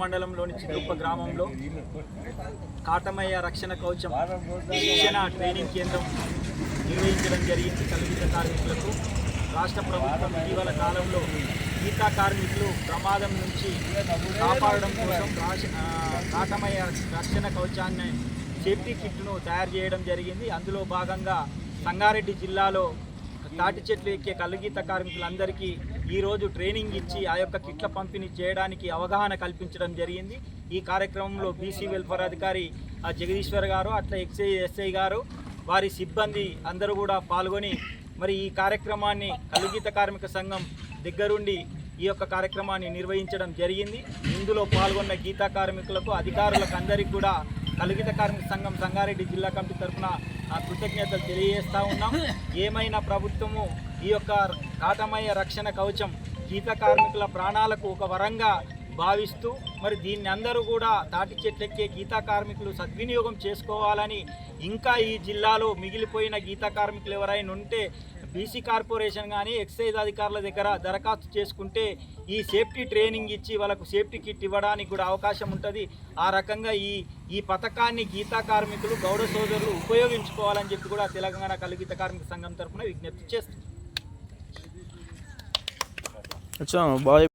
మండలంలోని చిదుప్ప గ్రామంలో కాటమయ్య రక్షణ కవచం శిక్షణ ట్రైనింగ్ కేంద్రం నిర్వహించడం జరిగింది. కల్పిత కార్మికులకు రాష్ట్ర ప్రభుత్వం ఇటీవల కాలంలో గీతా కార్మికులు ప్రమాదం నుంచి కాపాడడం కోసం కాటమయ్య రక్షణ కవచాన్ని సేఫ్టీ కిట్ను తయారు చేయడం జరిగింది. అందులో భాగంగా సంగారెడ్డి జిల్లాలో తాటి చెట్లు ఎక్కే కలుగీత కార్మికులందరికీ ఈరోజు ట్రైనింగ్ ఇచ్చి ఆ యొక్క కిట్ల పంపిణీ చేయడానికి అవగాహన కల్పించడం జరిగింది. ఈ కార్యక్రమంలో బీసీ వెల్ఫేర్ అధికారి ఆ, జగదీశ్వర్ గారు అట్లా ఎక్సై ఎస్ఐ గారు వారి సిబ్బంది అందరూ కూడా పాల్గొని మరి ఈ కార్యక్రమాన్ని కలుగీత కార్మిక సంఘం దగ్గరుండి ఈ యొక్క కార్యక్రమాన్ని నిర్వహించడం జరిగింది. ఇందులో పాల్గొన్న గీతా కార్మికులకు అధికారులకు అందరికీ కూడా కలుగిత కార్మిక సంఘం సంగారెడ్డి జిల్లా కమిటీ తరఫున ఆ కృతజ్ఞతలు తెలియజేస్తా ఉన్నాం. ఏమైనా ప్రభుత్వము ఈ యొక్క కాటమయ్య రక్షణ కవచం గీత కార్మికుల ప్రాణాలకు ఒక వరంగా భావిస్తూ మరి దీన్ని అందరూ కూడా తాటి చెట్లెక్కే గీతా కార్మికులు సద్వినియోగం చేసుకోవాలని ఇంకా ఈ జిల్లాలో మిగిలిపోయిన గీతా కార్మికులు ఎవరైనా ఉంటే బీసీ కార్పొరేషన్ కానీ ఎక్సైజ్ అధికారుల దగ్గర దరఖాస్తు చేసుకుంటే ఈ సేఫ్టీ ట్రైనింగ్ ఇచ్చి వాళ్ళకు సేఫ్టీ కిట్ ఇవ్వడానికి కూడా అవకాశం ఉంటుంది. ఆ రకంగా ఈ ఈ పథకాన్ని గీతా కార్మికులు గౌడ సోదరులు ఉపయోగించుకోవాలని చెప్పి కూడా తెలంగాణ కలుగిత కార్మిక సంఘం తరఫున విజ్ఞప్తి చేస్తుంది.